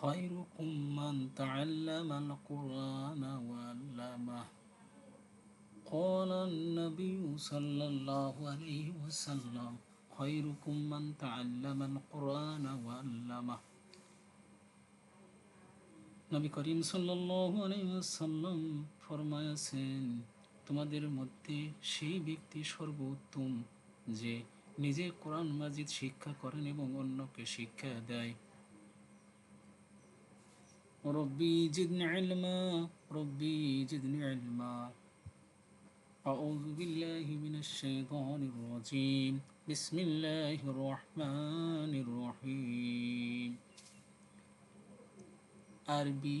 خيركم من تعلم القرآن وعلمه قال النبي صلى الله عليه وسلم خيركم من تعلم القرآن وعلمه নবী করিম সাল্লাল্লাহু আলাইহি ওয়াসাল্লাম ফরমায়াছেন তোমাদের মধ্যে সেই ব্যক্তি সর্বোত্তম যে নিজে কোরআন মাজিদ শিক্ষা করেন এবং অন্যকে শিক্ষা দেয় ربي زدني علما ربي زدني علما أعوذ بالله من الشيطان الرجيم بسم الله الرحمن الرحيم আরবি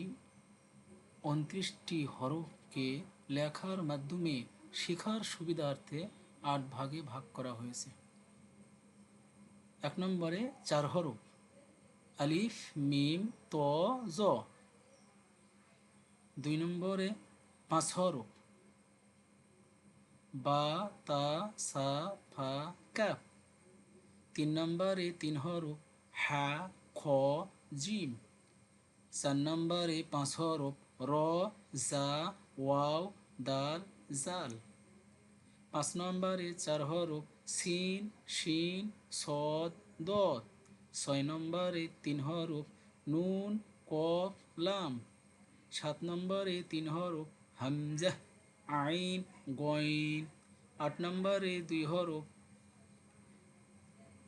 উনত্রিশটি হরফকে লেখার মাধ্যমে শেখার সুবিধার্থে আট ভাগে ভাগ করা হয়েছে এক নম্বরে চার হরফ আলিফ মিম ত জ দুই নম্বরে পাঁচ হরফ। বা, তা, সা, ফা কাপ তিন নম্বরে তিন হরফ, হা, খ, জিম। চার নম্বরে পাঁচ হরফ, র, জা, ওয়াও দাল জাল। পাঁচ নম্বরে চার হরফ, সিন, শিন, সদ দত ছয় নম্বরে তিন হরফ, নুন, কফ, লাম। সাত নম্বরে তিন হরফ হামজা, আইন, গইন। আট নম্বরে দুই হরফ,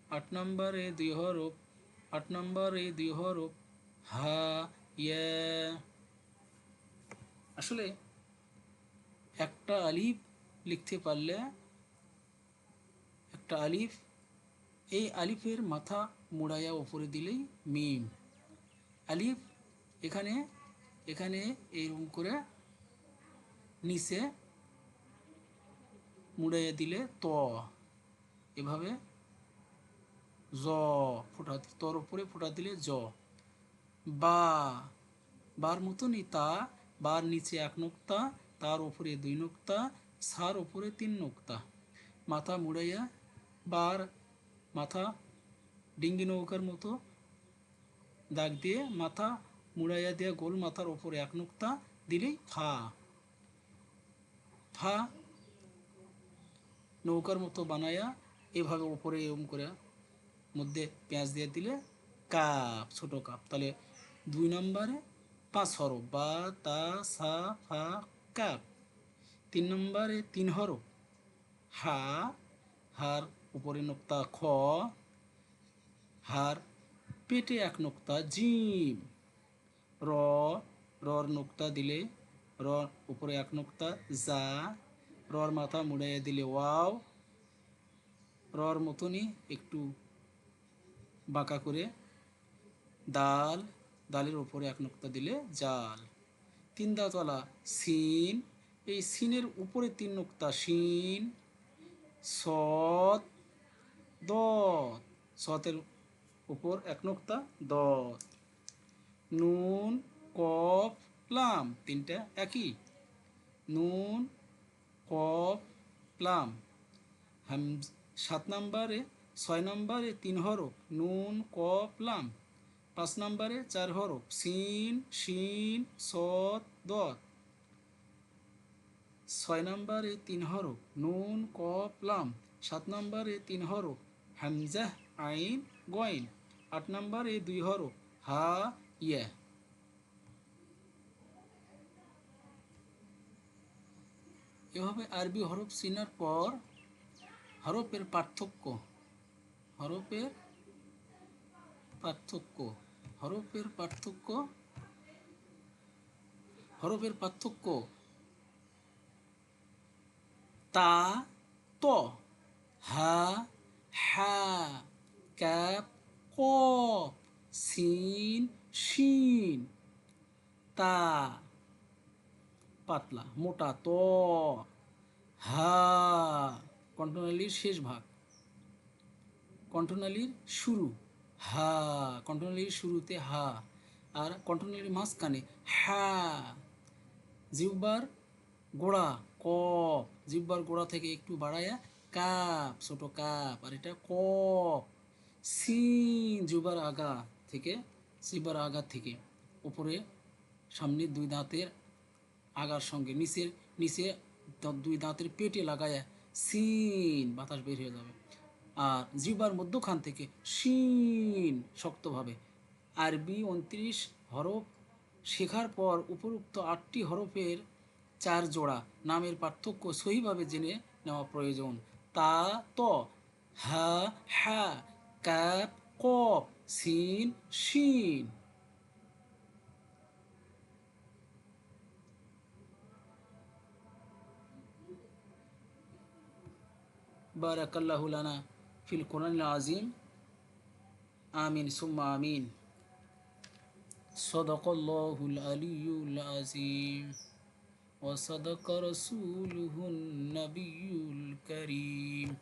আট নম্বরে দুই হরফ, আট নম্বরে দুই হরফ, হা, ইয়া। আসলে একটা আলিফ লিখতে পারলে, একটা আলিফ, এই আলিফের মাথা মুড়াইয়া ওপরে দিলেই মিম। আলিফ এখানে এখানে এইরকম করে নিচে মুড়াইয়া দিলে ত। এভাবে জ ফোটা তর উপরে ফোটা দিলে জ। বা, বার মতনই তা, বার নিচে এক নোক্তা, তার ওপরে দুই নোক্তা, সার ওপরে তিন নোক্তা। মাথা মুড়াইয়া বার মাথা ডিঙ্গি নৌকার মতো দাগ দিয়ে মাথা মুড়াইয়া দিয়ে গোল মাথার ওপরে এক নোক্তা দিলেই ফা। ফা নৌকার মতো বানায়া এভাবে ওপরে এরম করে মধ্যে পেঁয়াজ দিয়ে দিলে কাপ, ছোট কাপ। তাহলে দুই নম্বরে পাঁচ হরফ, বা, তা, সা, ফা, কাপ। তিন নম্বরে তিন হরফ, হা, হার উপরে নোক্তা খ, হার পেটে এক নোক্তা জিম। র, রর নোক্তা দিলে, র উপরে এক নোক্তা, যা, রর মাথা মুড়াইয়া দিলে ওয়াও, রর মতনই একটু বাঁকা করে দাল দালের উপরে এক নোক্তা দিলে জাল। তিন দাঁতওয়ালা সিন, এই সিনের উপরে তিন নোক্তা, সিন, সৎ দত সতের উপর এক নোক্তা দত নুন, কফ, প্লাম, তিনটা একই। নুন, কফ, প্লাম। হাম, সাত নম্বরে, ছয় নম্বরে তিন হরফ। নুন, কফ লাম পাঁচ নম্বরে চার হরফ। সিন, শিন, সৎ দত ছয় নম্বরে তিন হরফ। নুন, কফ লাম সাত নম্বরে তিন হরফ। হামজাহ, আইন, গইন। আট নম্বরে দুই হরফ। হা ইয়া এভাবে আরবি হরফ চিনার পর হরফের পার্থক্য হরফের পার্থক্য হরফের পার্থক্য হরফের পার্থক্য। তা, ত, হা হা, ক্যাপ, ক, সিন শিন, তা, পাতলা, মোটা, ত, হা, কণ্ঠনালীর শেষ ভাগ। কণ্ঠনালীর শুরু, হা, কণ্ঠনালীর শুরুতে হা, আর কণ্ঠনালীর মাঝখানে হা। জিহ্বার গোড়া কপ জিহ্বার গোড়া থেকে একটু বাড়ায়া কাপ, ছোট কাপ, আর এটা কপ সিন, জিহ্বার আগা থেকে জিব্বার আঘাত থেকে। উপরে, সামনে দুই দাঁতের আগার সঙ্গে নিচের, নিচে দুই দাঁতের পেটে লাগায় সিন বাতাস বের হয়ে যাবে। আর জিবার মধ্যখান থেকে শিন শক্তভাবে। আরবি উনত্রিশ হরফ শেখার পর উপরোক্ত আটটি হরফের চার জোড়া নামের পার্থক্য সহিভাবে জেনে নেওয়া প্রয়োজন। তা, ত, হা হা কাপ কপ سين شين. بارك الله لنا في القرآن العظيم. آمين ثم آمين. صدق الله العلي العظيم. وصدق رسوله النبي الكريم.